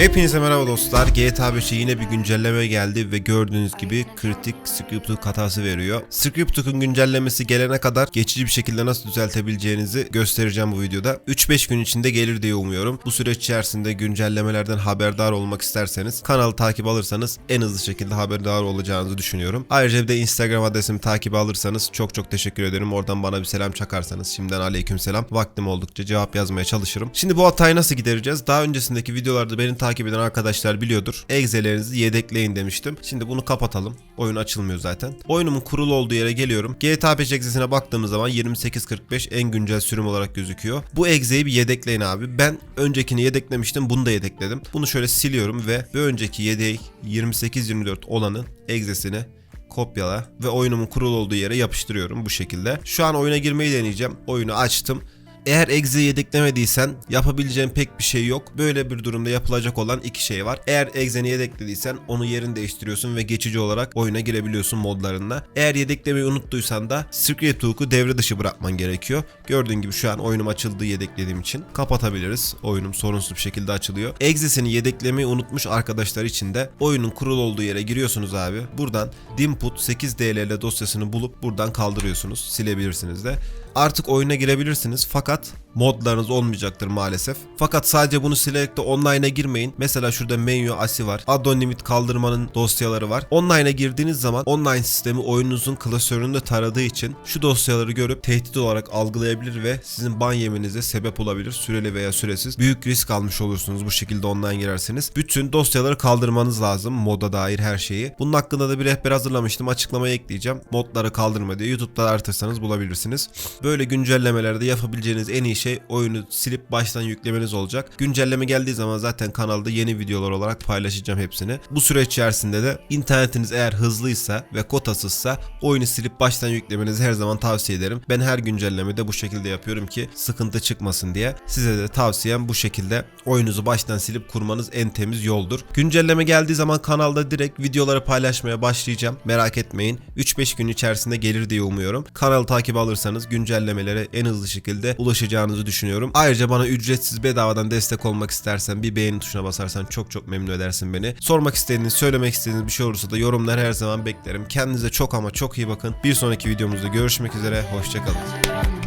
Hepinize merhaba dostlar. GTA 5'e yine bir güncelleme geldi ve gördüğünüz gibi kritik script hook hatası veriyor. Script hook'un güncellemesi gelene kadar geçici bir şekilde nasıl düzeltebileceğinizi göstereceğim bu videoda. 3-5 gün içinde gelir diye umuyorum. Bu süreç içerisinde güncellemelerden haberdar olmak isterseniz kanalı takip alırsanız en hızlı şekilde haberdar olacağınızı düşünüyorum. Ayrıca bir de Instagram adresimi takip alırsanız çok çok teşekkür ederim. Oradan bana bir selam çakarsanız şimdiden aleyküm selam. Vaktim oldukça cevap yazmaya çalışırım. Şimdi bu hatayı nasıl gidereceğiz? Daha öncesindeki videolarda beni takip eden arkadaşlar biliyordur. Exe'lerinizi yedekleyin demiştim. Şimdi bunu kapatalım. Oyun açılmıyor zaten. Oyunumun kurulu olduğu yere geliyorum. GTA 5 exe'sine baktığımız zaman 2845 en güncel sürüm olarak gözüküyor. Bu exe'yi bir yedekleyin abi. Ben öncekini yedeklemiştim. Bunu da yedekledim. Bunu şöyle siliyorum ve bir önceki yedek 2824 olanın exe'sini kopyala ve oyunumun kurulu olduğu yere yapıştırıyorum bu şekilde. Şu an oyuna girmeyi deneyeceğim. Oyunu açtım. Eğer Exe'yi yedeklemediysen yapabileceğin pek bir şey yok. Böyle bir durumda yapılacak olan iki şey var. Eğer Exe'ni yedeklediysen onu yerini değiştiriyorsun ve geçici olarak oyuna girebiliyorsun modlarında. Eğer yedeklemeyi unuttuysan da Secret Hook'u devre dışı bırakman gerekiyor. Gördüğün gibi şu an oyunum açıldı yedeklediğim için. Kapatabiliriz. Oyunum sorunsuz bir şekilde açılıyor. Exe'sini yedeklemeyi unutmuş arkadaşlar için de oyunun kurulu olduğu yere giriyorsunuz abi. Buradan Dimput 8DLL dosyasını bulup buradan kaldırıyorsunuz. Silebilirsiniz de. Artık oyuna girebilirsiniz fakat modlarınız olmayacaktır maalesef. Fakat sadece bunu silerek de online'a girmeyin. Mesela şurada menü asi var. Addon limit kaldırmanın dosyaları var. Online'a girdiğiniz zaman online sistemi oyununuzun klasöründe taradığı için şu dosyaları görüp tehdit olarak algılayabilir ve sizin ban yemenize sebep olabilir. Süreli veya süresiz. Büyük risk almış olursunuz bu şekilde online girerseniz. Bütün dosyaları kaldırmanız lazım. Moda dair her şeyi. Bunun hakkında da bir rehber hazırlamıştım. Açıklamaya ekleyeceğim. Modları kaldırma diye YouTube'da aratırsanız bulabilirsiniz. Böyle güncellemelerde yapabileceğiniz en iyi şey oyunu silip baştan yüklemeniz olacak. Güncelleme geldiği zaman zaten kanalda yeni videolar olarak paylaşacağım hepsini. Bu süreç içerisinde de internetiniz eğer hızlıysa ve kotasızsa oyunu silip baştan yüklemenizi her zaman tavsiye ederim. Ben her güncellemede bu şekilde yapıyorum ki sıkıntı çıkmasın diye. Size de tavsiyem bu şekilde oyunuzu baştan silip kurmanız en temiz yoldur. Güncelleme geldiği zaman kanalda direkt videoları paylaşmaya başlayacağım. Merak etmeyin. 3-5 gün içerisinde gelir diye umuyorum. Kanalı takip alırsanız güncellemelere en hızlı şekilde ulaşacağınızı düşünüyorum. Ayrıca bana ücretsiz bedavadan destek olmak istersen bir beğeni tuşuna basarsan çok çok memnun edersin beni. Sormak istediğiniz, söylemek istediğiniz bir şey olursa da yorumlar her zaman beklerim. Kendinize çok ama çok iyi bakın. Bir sonraki videomuzda görüşmek üzere. Hoşçakalın.